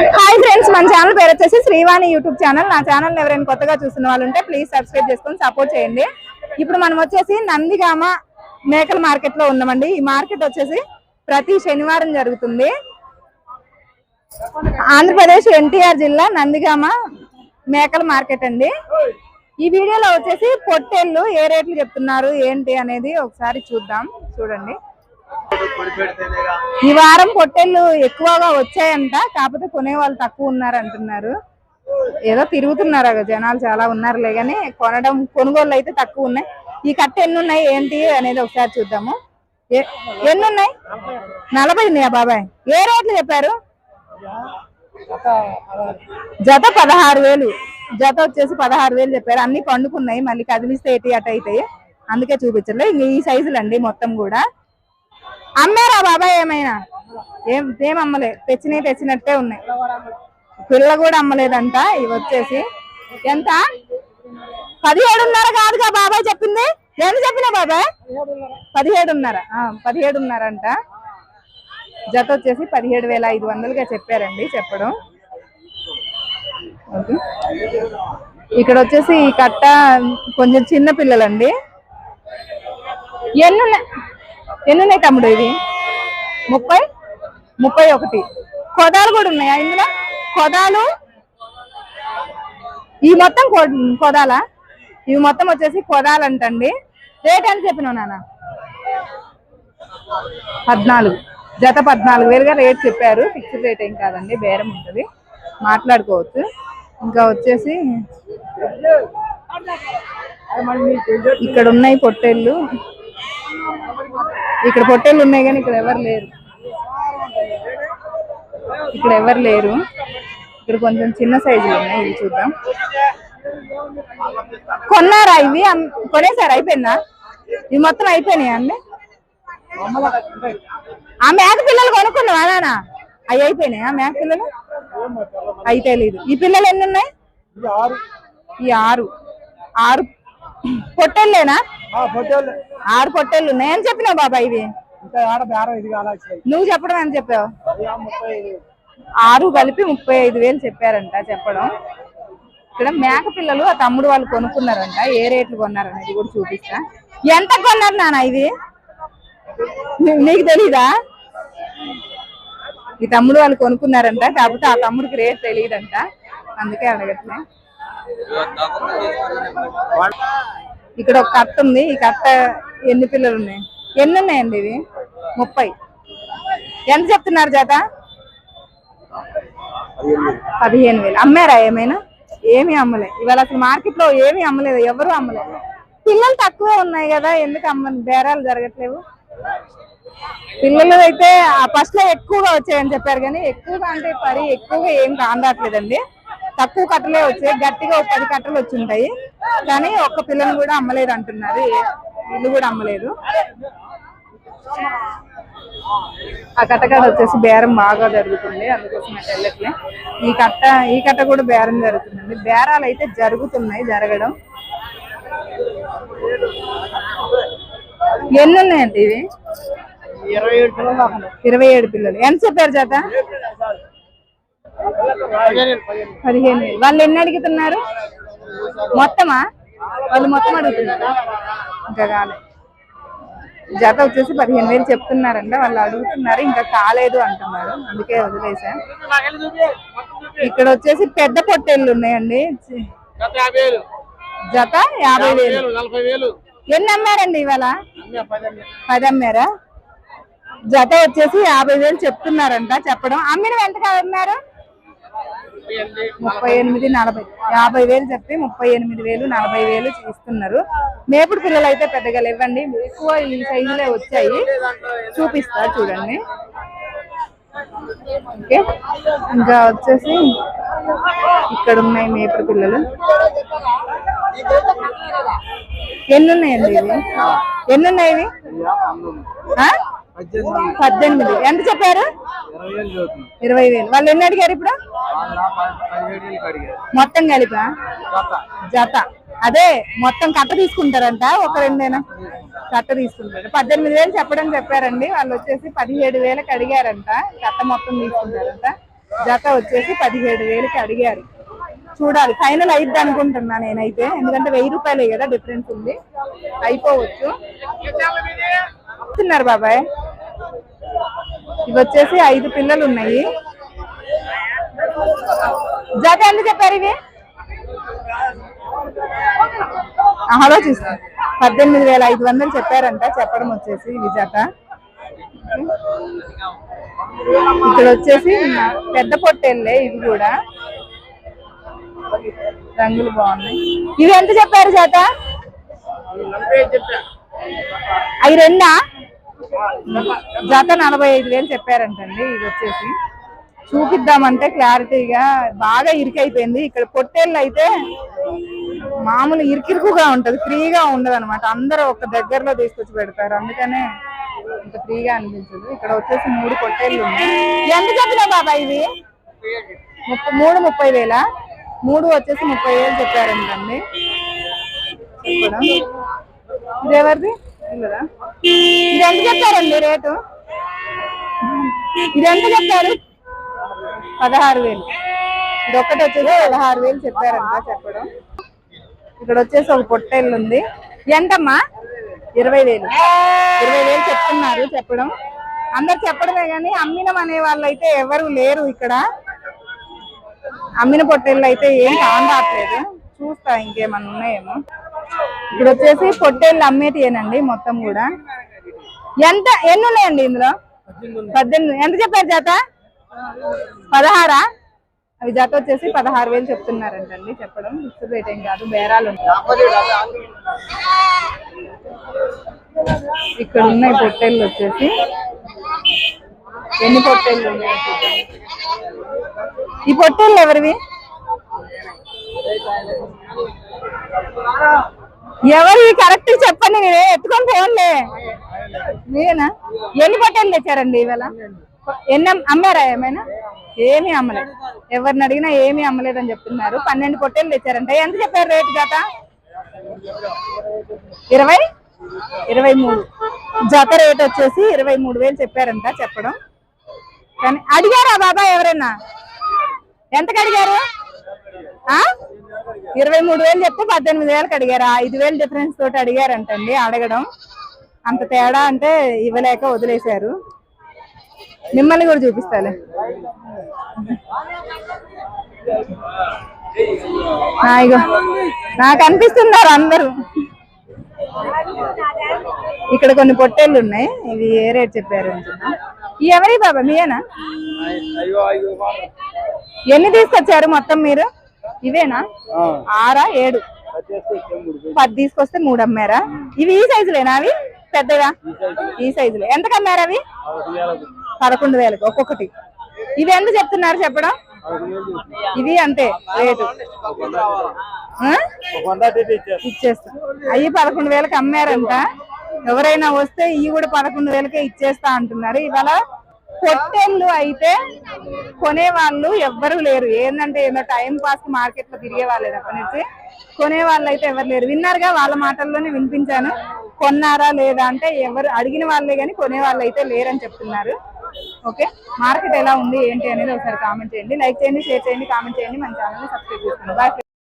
Hi friends మన channel పేరు వచ్చేసి శ్రీవాణి యూట్యూబ్ ఛానల్ నా ఛానల్ ఎవరైనా కొత్తగా చూస్తున్న వాళ్ళు ఉంటే ప్లీజ్ సబ్స్క్రైబ్ చేసుకొని సపోర్ట్ చేయండి. ఇప్పుడు మనం వచ్చేసి నందిగామ మేకల మార్కెట్లో ఉన్నామండి. ఈ మార్కెట్ వచ్చేసి ప్రతి శనివారం జరుగుతుంది. ఆంధ్రప్రదేశ్ ఎన్టీఆర్ జిల్లా నందిగామ మేకల మార్కెట్ అండి. ఈ వీడియోలో వచ్చేసి పొట్టేళ్ళు ఏ రేట్లు చెప్తున్నారు ఏంటి అనేది ఒకసారి చూద్దాం. చూడండి. ఈ వారం పొట్టేళ్ళు ఎక్కువగా వచ్చాయంట కాకపోతే కొనే వాళ్ళు తక్కువ ఉన్నారు అంటున్నారు ఏదో తిరుగుతున్నారు అగ జనాలు చాలా ఉన్నారులే కానీ కొనడం కొనుగోళ్ళు అయితే తక్కువ ఉన్నాయి. ఈ కట్ట ఎన్ని ఉన్నాయి ఏంటి అనేది ఒకసారి చూద్దాము. ఎన్ని ఉన్నాయి నలభై ఉన్నాయా బాబాయ్? ఏ రేట్లు చెప్పారు? జత పదహారు వేలు. జత వచ్చేసి పదహారు వేలు చెప్పారు. అన్ని పండుకున్నాయి మళ్ళీ కదిలిస్తే ఎటు అటు అవుతాయి? అందుకే చూపించలేదు ఈ సైజులు అండి మొత్తం కూడా. అమ్మారా బాబాయ్ ఏమైనా? ఏం ఏం అమ్మలే. తెచ్చినవి తెచ్చినట్టే ఉన్నాయి. పిల్ల కూడా అమ్మలేదంట ఇవి వచ్చేసి. ఎంత? పదిహేడున్నర కాదుగా బాబాయ్ చెప్పింది. నేను చెప్పినా బాబాయ్? పదిహేడున్నర. ఆ, పదిహేడున్నర అంట జత వచ్చేసి పదిహేడు వేల ఐదు వందలుగా చెప్పారండి చెప్పడం. ఇక్కడ వచ్చేసి ఈ కట్ట కొంచెం చిన్న పిల్లలండి. ఎన్ని ఉన్నాయి ఎన్ని ఉన్నాయి తమ్ముడు ఇది ముప్పై? ముప్పై ఒకటి. కొదాలు కూడా ఉన్నాయా ఇందులో? కొదాలు ఈ మొత్తం కొ- కొదాలా ఇవి మొత్తం వచ్చేసి కొదాలంటండి రేట్ అని చెప్పినావు నాన్న? పద్నాలుగు. జత పద్నాలుగు వేలుగా రేట్ చెప్పారు. ఫిక్స్డ్ రేట్ ఏం కాదండి బేరం ఉంటుంది. మాట్లాడుకోవచ్చు. ఇంకా వచ్చేసి ఇక్కడ ఉన్నాయి పొట్టేళ్ళు. ఇక్కడ పొట్టేళ్ళు ఉన్నాయి కానీ ఇక్కడ ఎవరు లేరు. ఇక్కడ ఎవరు లేరు. ఇక్కడ కొంచెం చిన్న సైజులు ఉన్నాయి ఇవి చూద్దాం. కొన్నారా ఇవి? అమ్- కొనేసారా? అయిపోయిందా? ఇవి మొత్తం అయిపోయినాయా అండి? ఆ మేక పిల్లలు కొనుక్కున్నావా నానా అవి అయిపోయినాయా మేక పిల్లలు? అయితే లేదు. ఈ పిల్లలు ఎన్ని ఉన్నాయి? ఈ ఆరు. ఆరు. పొట్టేళ్ళేనా? ఆరు పొట్టేళ్ళు ఉన్నాయి అని చెప్పినావు బాబా ఇవి నువ్వు చెప్పడం అని చెప్పావు. ఆరు కలిపి ముప్పై ఐదు వేలు చెప్పారంట చెప్పడం. ఇక్కడ మేక పిల్లలు ఆ తమ్ముడు వాళ్ళు కొనుక్కున్నారంట ఏ రేట్లు కొన్నారనేది కూడా చూపిస్తా. ఎంత కొన్నారు నాన్న ఇది? నీకు తెలీదా? ఈ తమ్ముడు వాళ్ళు కొనుక్కున్నారంట కాకపోతే ఆ తమ్ముడికి రేట్ తెలియదంట అందుకే అడగట్లే. ఇక్కడ ఒక కట్ట ఉంది. ఈ కట్ట ఎన్ని పిల్లలు ఉన్నాయి? ఎన్ని ఉన్నాయండి ఇవి? ముప్పై. ఎంత చెప్తున్నారు జాత? పదిహేను వేలు. అమ్మారా ఏమైనా? ఏమీ అమ్మలే. ఇవాళ అసలు మార్కెట్లో ఏమీ అమ్మలేదు. ఎవరు అమ్మలేదు పిల్లలు తక్కువే ఉన్నాయి కదా. ఎందుకు అమ్మ బేరాలు జరగట్లేవు. పిల్లలు అయితే ఫస్ట్లో ఎక్కువగా వచ్చాయని చెప్పారు కానీ ఎక్కువగా అంటే పరి ఎక్కువగా ఏం కాందట్లేదండి తక్కువ కట్టలే వచ్చాయి. గట్టిగా ఒక పది కట్టలు వచ్చి ఉంటాయి కానీ ఒక్క పిల్లని కూడా అమ్మలేదు అంటున్నారు. ఇల్లు కూడా అమ్మలేదు. ఆ కట్ట కాడ వచ్చేసి బేరం బాగా జరుగుతుంది. అందుకోసం అటు వెళ్ళట్లే ఈ కట్ట ఈ కట్ట కూడా బేరం జరుగుతుందండి బేరాలు అయితే జరుగుతున్నాయి జరగడం. ఎన్ని ఉన్నాయండి ఇవి? ఇరవై ఏడు పిల్లలు ఎంత చెప్పారు చేత? పదిహేను వేలు. వాళ్ళు ఎన్ని అడుగుతున్నారు? మొత్తమా? వాళ్ళు మొత్తం అడుగుతున్నారు? ఇంకా కాలే. జత వచ్చేసి పదిహేను వేలు చెప్తున్నారంట. వాళ్ళు అడుగుతున్నారు. ఇంకా కాలేదు అంటున్నారు. అందుకే వదిలేసా. ఇక్కడ వచ్చేసి పెద్ద పొట్టేళ్ళు ఉన్నాయండి. జత యాభై వేలు. ఎన్ని అమ్మారండి ఇవాళ? పది అమ్మారా? జత వచ్చేసి యాభై వేలు చెప్తున్నారంట చెప్పడం. అమ్మిన ఎంత అమ్మారు? ముప్పై ఎనిమిది నలభై. యాభై వేలు చెప్పి ముప్పై ఎనిమిది వేలు నలభై వేలు ఇస్తున్నారు మేపుడు పిల్లలు అయితే పెద్దగా లేవండి. ఎక్కువ ఈ సైజులే వచ్చాయి. చూపిస్తా చూడండి. ఓకే. ఇంకా వచ్చేసి ఇక్కడ ఉన్నాయి మేపుడు పిల్లలు. ఎన్ని ఉన్నాయండి ఇవి? ఎన్ని ఉన్నాయి ఇవి? పద్దెనిమిది. ఎంత చెప్పారు? ఇరవై వేలు. వాళ్ళు ఎన్ని అడిగారు ఇప్పుడు? మొత్తం కలిపా? జత. అదే మొత్తం కట్ట తీసుకుంటారంట. ఒక రెండేనా? కట్ట తీసుకుంటారు. పద్దెనిమిది వేలు చెప్పడం చెప్పారండి. వాళ్ళు వచ్చేసి పదిహేడు వేలకు అడిగారంట. కట్ట మొత్తం తీసుకుంటారంట. జత వచ్చేసి పదిహేడు వేలకి అడిగారు. చూడాలి. ఫైనల్ అయిద్ది అనుకుంటున్నా నేనైతే. ఎందుకంటే వెయ్యి రూపాయలే కదా డిఫరెన్స్ ఉంది. అయిపోవచ్చు. ఇస్తున్నారు బాబాయ్. ఇవి వచ్చేసి ఐదు పిల్లలు ఉన్నాయి. జత ఎంత చెప్పారు ఇవి? ఆలోచిస్తా. పద్దెనిమిది వేల ఐదు వందలు చెప్పారంట చెప్పడం వచ్చేసి ఇవి జత ఇక్కడ వచ్చేసి పెద్ద పొట్టెళ్ళే ఇవి కూడా. రంగులు బాగున్నాయి. ఇవి ఎంత చెప్పారు జాత? అవి రెండా? జత నలభై ఐదు వేలు చెప్పారంటండి ఇది వచ్చేసి. చూపిద్దామంటే క్లారిటీగా బాగా ఇరికైపోయింది. ఇక్కడ పొట్టేళ్ళు అయితే మామూలు ఇరికిరుకుగా ఉంటది ఫ్రీగా ఉండదు అనమాట అందరూ ఒక దగ్గరలో తీసుకొచ్చి పెడతారు. అందుకనే ఇంత ఫ్రీగా అనిపించదు. ఇక్కడ వచ్చేసి మూడు పొట్టేళ్ళు ఉన్నాయి. ఎంత చెప్పినా బాబా ఇవి? ముప్పై మూడు ముప్పై వేల? మూడు వచ్చేసి ముప్పై వేలు చెప్పారంటండి. ఇది ఎవరిది? ఇది ఎంత చెప్పారండి రేటు? ఇది ఎంత చెప్పారు? పదహారు వేలు. ఇది ఒకటి వచ్చేసి పదహారు వేలు చెప్పారంట చెప్పడం. ఇక్కడ వచ్చేసి ఒక పొట్టేళ్ళు ఉంది. ఎంతమ్మా? ఇరవై వేలు. ఇరవై వేలు చెప్తున్నారు చెప్పడం. అందరు చెప్పడమే కానీ అమ్మినం అనే వాళ్ళు అయితే ఎవరు లేరు ఇక్కడ. అమ్మిన పొట్టేళ్ళు అయితే ఏం కానరాట్లేదు. చూస్తా ఇంకేమన్నా ఉన్నాయేమో. ఇక్కడ వచ్చేసి పొట్టేళ్ళు అమ్మేటియేనండి మొత్తం కూడా. ఎంత ఎన్ని ఉన్నాయండి ఇందులో? పద్దెనిమిది. ఎంత చెప్పారు చేత? పదహారా? అవి జత వచ్చేసి పదహారు వేలు చెప్తున్నారంటండి చెప్పడం ఫిక్స్ రేట్ ఏం కాదు బేరాలు ఉంటాయి. ఇక్కడ ఉన్నాయి పొట్టేళ్ళు వచ్చేసి. ఎన్ని పొట్టేళ్ళు ఉన్నాయి ఈ పొట్టేళ్ళు ఎవరివి? ఎవరు కరెక్ట్ చెప్పండి నేనే ఎత్తుకొని పోన్లే మీరేనా? ఎన్ని పొట్టేళ్ళు తెచ్చారండి ఇవాళ? ఎన్ని అమ్మారా ఏమైనా? ఏమీ అమ్మలేదు. ఎవరిని అడిగినా ఏమీ అమ్మలేదని చెప్తున్నారు. పన్నెండు పొట్టేలు తెచ్చారంట. ఎంత చెప్పారు రేటు జత? ఇరవై? ఇరవై మూడు. జత రేట్ వచ్చేసి ఇరవై మూడు వేలు చెప్పారంట చెప్పడం. కానీ అడిగారా బాబా ఎవరైనా? ఎంతకు అడిగారు? ఆ? ఇరవై మూడు వేలు చెప్తే పద్దెనిమిది వేలకు అడిగారు. ఐదు వేలు డిఫరెన్స్ తోటి అడిగారంటండి అడగడం. అంత తేడా అంటే ఇవ్వలేక వదిలేశారు. మిమ్మల్ని కూడా చూపిస్తాలే. ఇగో నాకు అనిపిస్తున్నారు అందరూ. ఇక్కడ కొన్ని పొట్టేళ్ళు ఉన్నాయి ఇవి ఏ రేట్ చెప్పారు ఎవరి బాబా మీయేనా? ఎన్ని తీసుకొచ్చారు మొత్తం మీరు? ఇవేనా? ఆరా ఏడు? పది తీసుకొస్తే మూడు అమ్మారా? ఇవి ఈ సైజులేనా అవి? పెద్దగా? ఈ సైజులు. ఎంతకు అమ్మారు అవి? పదకొండు వేలకు ఒక్కొక్కటి. ఇవి ఎంత చెప్తున్నారు చెప్పడం? ఇది ఇవి అంతే రేటు. ఇచ్చేస్తా. అవి పదకొండు వేలకు అమ్మారంట. ఎవరైనా వస్తే ఇవి కూడా పదకొండు వేలకే ఇచ్చేస్తా అంటున్నారు. ఇవాళ పొట్టేళ్ళు అయితే కొనేవాళ్ళు ఎవ్వరు లేరు. ఏంటంటే ఏదో టైం పాస్ మార్కెట్లో తిరిగే వాళ్ళే తప్ప నుంచి అయితే ఎవరు లేరు. విన్నారుగా వాళ్ళ మాటల్లోనే వినిపించాను. కొన్నారా లేదా అంటే ఎవరు అడిగిన వాళ్ళే కానీ కొనే వాళ్ళు అయితే లేరని చెప్తున్నారు. ఓకే? మార్కెట్ ఎలా ఉంది ఏంటి అనేది ఒకసారి కామెంట్ చేయండి. లైక్ చేయండి షేర్ చేయండి కామెంట్ చేయండి. మన ఛానల్ని సబ్స్క్రైబ్ చేసుకోండి. బాయ్